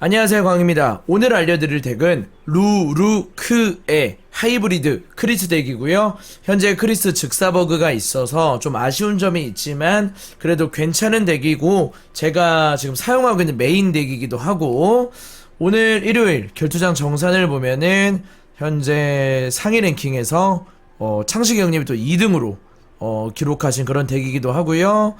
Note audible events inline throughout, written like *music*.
안녕하세요 광입니다. 오늘 알려드릴 덱은 루루크의 하이브리드 크리스 덱이고요. 현재 크리스 즉사버그가 있어서 좀 아쉬운 점이 있지만 그래도 괜찮은 덱이고 제가 지금 사용하고 있는 메인 덱이기도 하고 오늘 일요일 결투장 정산을 보면은 현재 상위 랭킹에서 어, 창식이 형님이 또 2등으로 어, 기록하신 그런 덱이기도 하고요.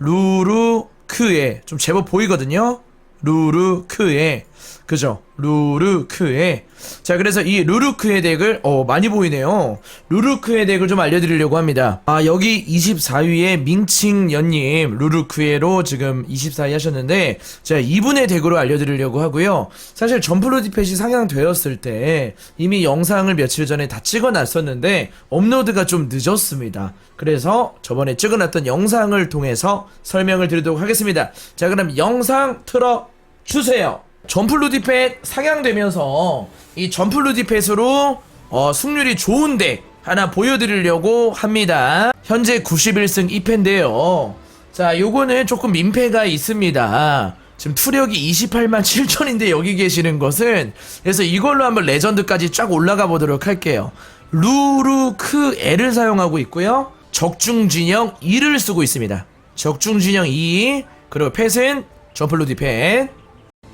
루루크의 좀 제법 보이거든요. 루루크의 그죠? 루루크의. 자 그래서 이 루루크의 덱을 어 많이 보이네요. 루루크의 덱을 좀 알려드리려고 합니다. 아 여기 24위에 민칭연님 루루크의로 지금 24위 하셨는데 제가 이분의 덱으로 알려드리려고 하고요. 사실 점프로 디펫이 상향되었을 때 이미 영상을 며칠 전에 다 찍어놨었는데 업로드가 좀 늦었습니다. 그래서 저번에 찍어놨던 영상을 통해서 설명을 드리도록 하겠습니다. 자 그럼 영상 틀어 주세요. 점프 루디펫 상향되면서 이 점프 루디펫으로 어, 승률이 좋은데 하나 보여드리려고 합니다. 현재 91승 2패인데요. 자, 요거는 조금 민폐가 있습니다. 지금 투력이 28만 7천인데 여기 계시는 것은 그래서 이걸로 한번 레전드까지 쫙 올라가 보도록 할게요. 루루크 L을 사용하고 있고요. 적중진영 2를 쓰고 있습니다. 적중진영 2 그리고 펫은 점플루디 펫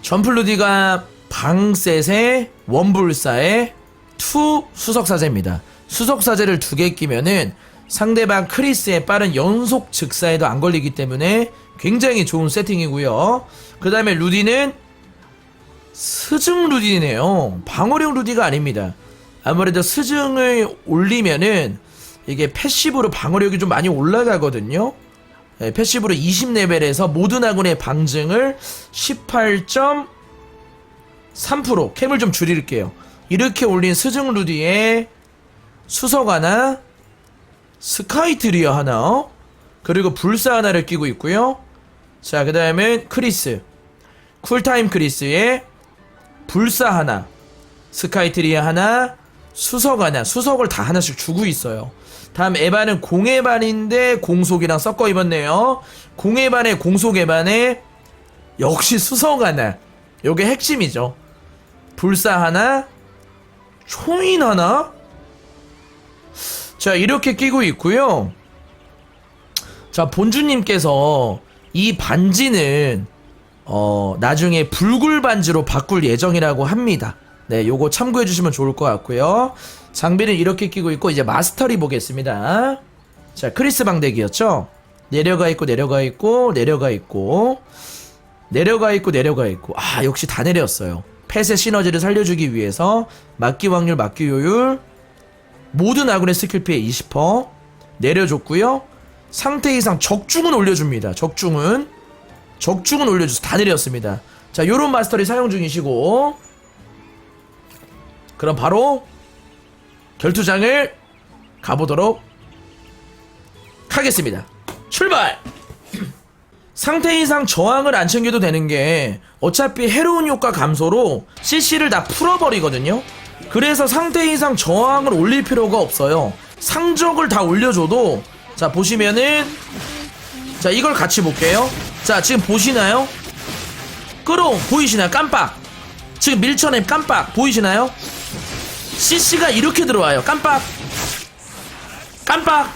점플루디가 방셋에 원불사에 투 수석사제입니다. 수석사제를 두 개 끼면은 상대방 크리스의 빠른 연속 즉사에도 안 걸리기 때문에 굉장히 좋은 세팅이고요. 그 다음에 루디는 스증 루디네요. 방어력 루디가 아닙니다. 아무래도 스증을 올리면은 이게 패시브로 방어력이 좀 많이 올라가거든요. 네, 패시브로 20레벨에서 모든 아군의 방증을 18.3% 캠을 좀 줄일게요. 이렇게 올린 스증 루디에 수석 하나, 스카이트리어 하나, 그리고 불사 하나를 끼고 있고요. 자, 그 다음엔 크리스. 쿨타임 크리스에 불사 하나, 스카이트리어 하나, 수석 하나, 수석을 다 하나씩 주고 있어요. 다음 에반은 공에반인데 공속이랑 섞어 입었네요. 공에반에 공속 에반에 역시 수석 하나. 요게 핵심이죠. 불사 하나, 초인 하나. 자, 이렇게 끼고 있고요. 자, 본주님께서 이 반지는 어, 나중에 불굴 반지로 바꿀 예정이라고 합니다. 네, 요거 참고해 주시면 좋을 것 같고요. 장비는 이렇게 끼고 있고 이제 마스터리 보겠습니다. 자, 크리스 방대기였죠? 내려가 있고 내려가 있고 내려가 있고 내려가 있고 내려가 있고 아, 역시 다 내렸어요. 펫의 시너지를 살려주기 위해서 막기 확률, 막기 효율 모든 아군의 스킬 피해 20% 내려줬고요. 상태 이상 적중은 올려줍니다. 적중은 적중은 올려줘서 다 내렸습니다. 자, 요런 마스터리 사용 중이시고 그럼 바로 결투장을 가보도록 하겠습니다. 출발! 상태 이상 저항을 안 챙겨도 되는 게 어차피 해로운 효과 감소로 CC를 다 풀어버리거든요. 그래서 상태 이상 저항을 올릴 필요가 없어요. 상적을 다 올려줘도 자 보시면은 자 이걸 같이 볼게요. 자 지금 보시나요? 끌어옴 보이시나요? 깜빡 지금 밀쳐냄 깜빡 보이시나요? CC가 이렇게 들어와요. 깜빡. 깜빡.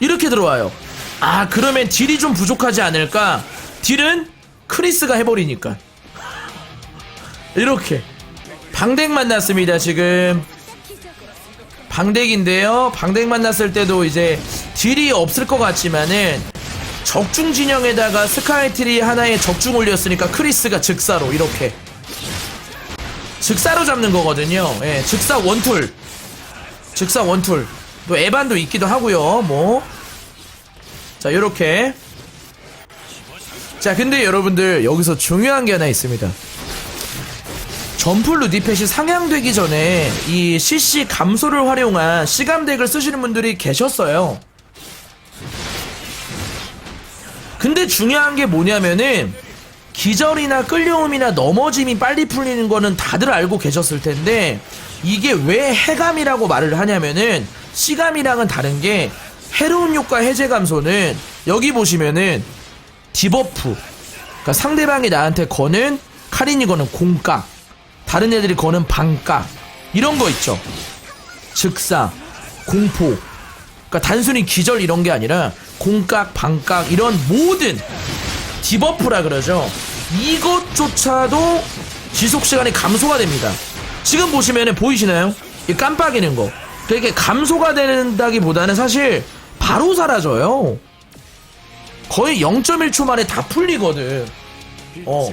이렇게 들어와요. 아, 그러면 딜이 좀 부족하지 않을까? 딜은 크리스가 해버리니까. 이렇게. 방댁 만났습니다, 지금. 방댁인데요. 방댁 만났을 때도 이제 딜이 없을 것 같지만은 적중 진영에다가 스카이트리 하나에 적중 올렸으니까 크리스가 즉사로 이렇게 즉사로 잡는 거거든요. 예, 즉사 원툴. 즉사 원툴. 또 에반도 있기도 하고요. 뭐. 자, 요렇게. 자, 근데 여러분들 여기서 중요한 게 하나 있습니다. 점프 루디펫이 상향되기 전에 이 CC 감소를 활용한 시감덱을 쓰시는 분들이 계셨어요. 근데 중요한 게 뭐냐면은 기절이나 끌려옴이나 넘어짐이 빨리 풀리는 거는 다들 알고 계셨을 텐데 이게 왜 해감이라고 말을 하냐면은 시감이랑은 다른 게 해로운 효과 해제 감소는 여기 보시면은 디버프. 그러니까 상대방이 나한테 거는 카린이 거는 공각 다른 애들이 거는 방각 이런 거 있죠. 즉사 공포. 그러니까 단순히 기절 이런 게 아니라 공각 방각 이런 모든 디버프라 그러죠 이것조차도 지속 시간이 감소가 됩니다. 지금 보시면은 보이시나요? 이 깜빡이는 거. 그렇게 감소가 된다기보다는 사실 바로 사라져요. 거의 0.1초 만에 다 풀리거든. 어.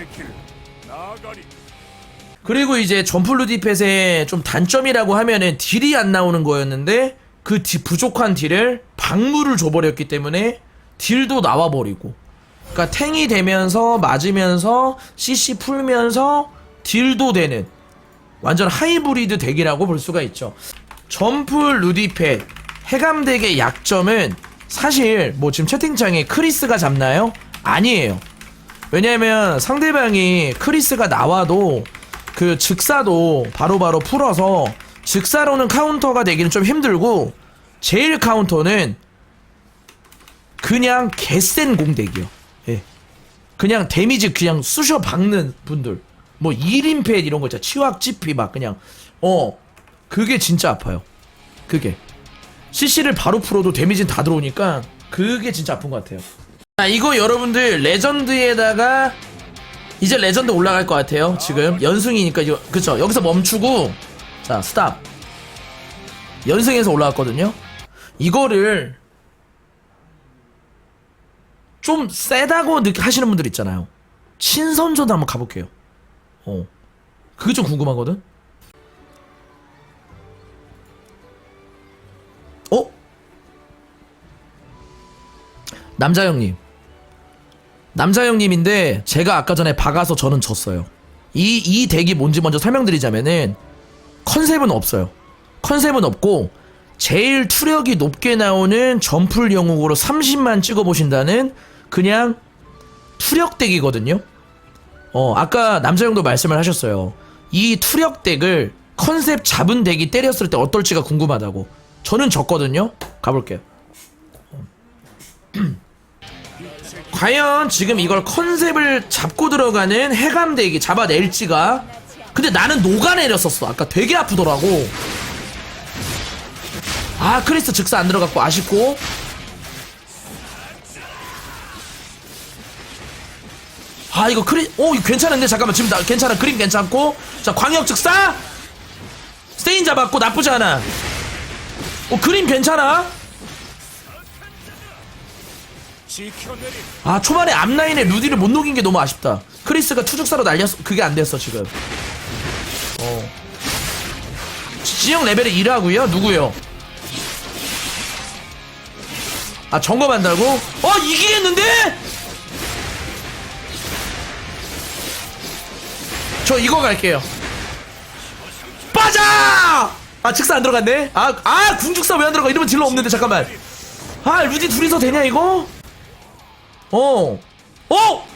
그리고 이제 점플루 디펫의 좀 단점이라고 하면은 딜이 안 나오는 거였는데 그 디- 부족한 딜을 박물을 줘버렸기 때문에 딜도 나와버리고 그러니까 탱이 되면서 맞으면서 CC 풀면서 딜도 되는 완전 하이브리드 덱이라고 볼 수가 있죠 점프 루디펫 해감 덱의 약점은 사실 뭐 지금 채팅창에 크리스가 잡나요? 아니에요 왜냐면 상대방이 크리스가 나와도 그 즉사도 바로바로 풀어서 즉사로는 카운터가 되기는 좀 힘들고 제일 카운터는 그냥 개센 공덱이요. 예. 그냥 데미지 그냥 쑤셔 박는 분들. 뭐 1인패 이런 거 있잖아. 치확 지피 막 그냥 어 그게 진짜 아파요. 그게 CC를 바로 풀어도 데미지는 다 들어오니까 그게 진짜 아픈 것 같아요. 자, 이거 여러분들 레전드에다가 이제 레전드 올라갈 것 같아요. 지금 연승이니까 이거 그쵸? 여기서 멈추고 자 스탑. 연승에서 올라왔거든요. 이거를 좀 세다고 느- 하시는 분들 있잖아요. 친선전도 한번 가볼게요. 어, 그게 좀 궁금하거든. 어? 남자 형님. 남자 형님인데 제가 아까 전에 박아서 저는 졌어요. 이 이 덱이 뭔지 먼저 설명드리자면은 컨셉은 없어요. 컨셉은 없고 제일 투력이 높게 나오는 점풀 영웅으로 30만 찍어 보신다는 그냥 투력 덱이거든요. 어, 아까 남자 형도 말씀을 하셨어요. 이 투력 덱을 컨셉 잡은 덱이 때렸을 때 어떨지가 궁금하다고. 저는 졌거든요. 가볼게요. *clears throat* 과연 지금 이걸 컨셉을 잡고 들어가는 해감대기 잡아낼지가 근데 나는 녹아내렸었어 아까 되게 아프더라고 아 크리스 즉사 안 들어갔고 아쉽고 아 이거 크리 오 이거 괜찮은데? 잠깐만 지금 나 괜찮아. 그림 괜찮고. 자 광역 즉사! 스테인 잡았고 나쁘지 않아. 오 그림 괜찮아? 아 초반에 앞라인에 루디를 못 녹인 게 너무 아쉽다. 크리스가 투죽사로 날렸어 그게 안 됐어 지금. 어 지형 레벨이 1하고요? 누구요? 아 점검한다고? 어 이기겠는데? 저 이거 갈게요 빠져! 아 즉사 안 들어갔네 아, 아 궁죽사 왜 안 들어가 이러면 딜러 없는데 잠깐만 아 루디 둘이서 되냐 이거? 어. 어!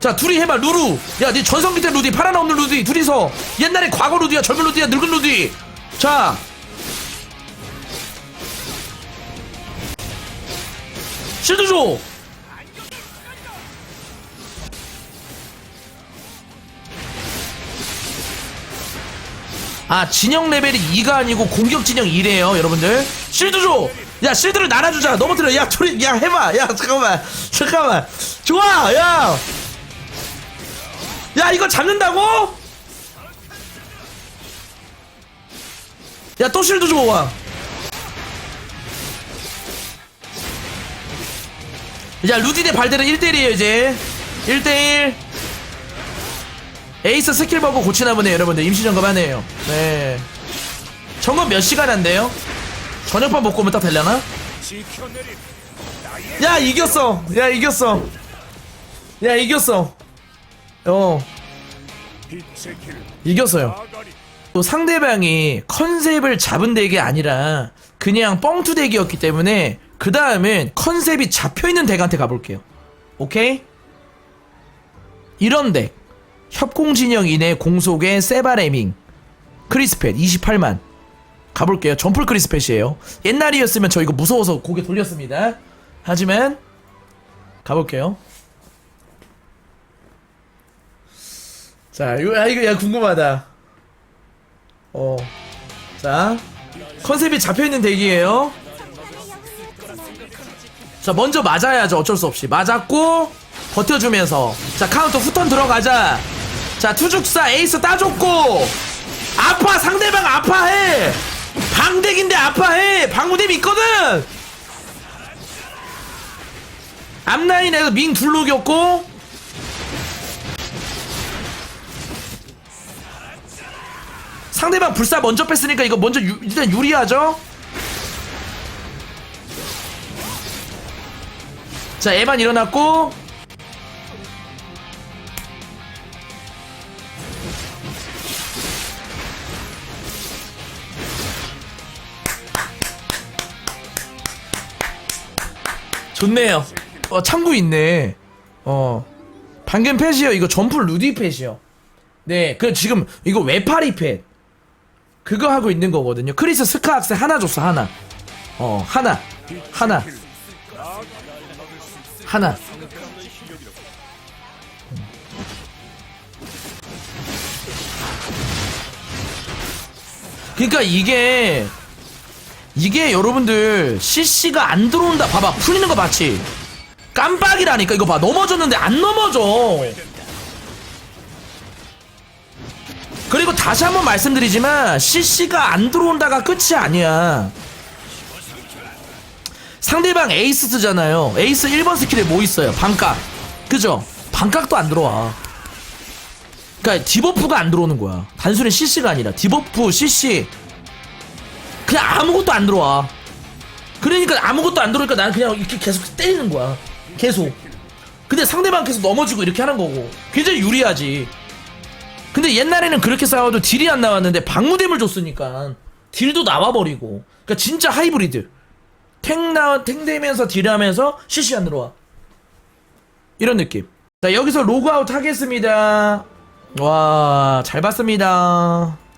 자, 둘이 해봐, 루루. 야, 네 전성기 때 루디, 파란 없는 루디, 둘이서. 옛날에 과거 루디야, 젊은 루디야, 늙은 루디. 자. 실드 줘! 아, 진영 레벨이 2가 아니고 공격 진영 2래요, 여러분들. 실드 줘! 야, 실드를 날아주자. 넘어뜨려. 야, 둘이, 야, 해봐. 야, 잠깐만. 잠깐만. 좋아, 야! 야, 이거 잡는다고? 야, 또 실드 줘, 와. 야, 루디 대 발대는 1대1이에요, 이제. 1대1. 에이스 스킬 버그 고치나 보네, 여러분들. 임시 점검하네요. 네. 점검 몇 시간 한대요? 저녁밥 먹고 오면 딱 되려나? 야, 이겼어. 야, 이겼어. 야, 이겼어. 어, 이겼어요. 또 상대방이 컨셉을 잡은 덱이 아니라 그냥 뻥투 덱이었기 때문에 그 다음은 컨셉이 잡혀있는 덱한테 가볼게요. 오케이? 이런 덱. 협공진영 이내 공속의 세바레밍. 크리스펫 28만. 가볼게요. 점플 크리스펫이에요. 옛날이었으면 저 이거 무서워서 고개 돌렸습니다. 하지만 가볼게요. 자, 이거, 아, 이거, 야, 궁금하다. 어. 자, 컨셉이 잡혀있는 덱이에요. 자, 먼저 맞아야죠. 어쩔 수 없이. 맞았고, 버텨주면서. 자, 카운터 후턴 들어가자. 자, 투죽사 에이스 따줬고, 아파! 상대방 아파해! 방덱인데 아파해! 방무댐 있거든! 앞라인에서 밍 둘록이었고, 상대방 불사 먼저 뺐으니까 이거 먼저 유- 일단 유리하죠? 자, 에만 일어났고. 좋네요. 어, 창구 있네. 어. 방금 펫이요. 이거 점프 루디 펫이요. 네, 그 지금 이거 외파리 펫. 그거 하고 있는 거거든요. 크리스 스카악스 하나 줬어, 하나. 어, 하나. 하나. 하나. 그러니까 이게 이게 여러분들 CC가 안 들어온다. 봐봐. 풀리는 거 맞지? 깜빡이라니까. 이거 봐. 넘어졌는데 안 넘어져. 그리고 다시 한번 말씀드리지만 CC가 안 들어온다가 끝이 아니야. 상대방 에이스 쓰잖아요. 에이스 1번 스킬에 뭐 있어요? 반각. 그죠? 반각도 안 들어와. 그러니까 디버프가 안 들어오는 거야. 단순히 CC가 아니라 디버프, CC 그냥 아무것도 안 들어와. 그러니까 아무것도 안 들어오니까 나는 그냥 이렇게 계속 때리는 거야. 계속. 근데 상대방 계속 넘어지고 이렇게 하는 거고. 굉장히 유리하지. 근데 옛날에는 그렇게 싸워도 딜이 안 나왔는데 방무댐을 줬으니까 딜도 나와버리고. 그러니까 진짜 하이브리드. 탱 나, 탱 되면서 딜하면서 CC 안 들어와. 이런 느낌. 자, 여기서 로그아웃 하겠습니다. 와, 잘 봤습니다.